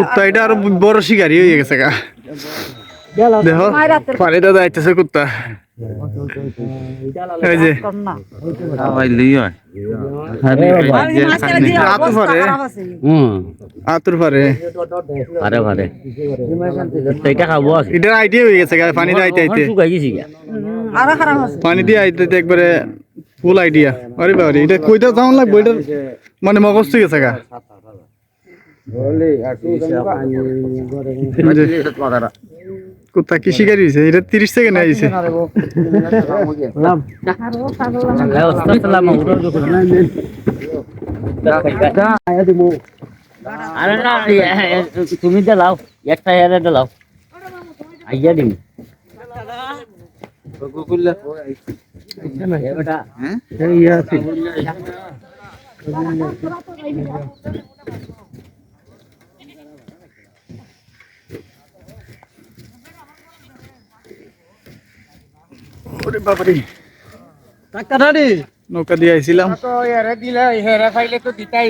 কুত্তা, এটা আরও বড় শিকারি হয়ে গেছে গা। দেখো, পানিতে যাইতেছে কুত্তা। এই যে। আতুর আইডিয়া হয়ে গেছে গা, পানিতে আইতে আইতে। গেছি পানি দিয়ে আইতে আইতে একবারে ফুল আইডিয়া আরে বাবা এটা কইতে যাওয়ান লাগবে, এটার মানে মগজ গেছে গা। কুত্তা কি শিকারি হয়েছে? এটা তিরিশ সেকেন্ড আইছে। আরে না তুমি দিলাও একটা এরে দিলাও আইয়া দিম ওরে বাবারে। টাকা নৌকা দিয়ে আইছিলাম। তো এরে দিলে হেরে ফাইলে তো দিতাই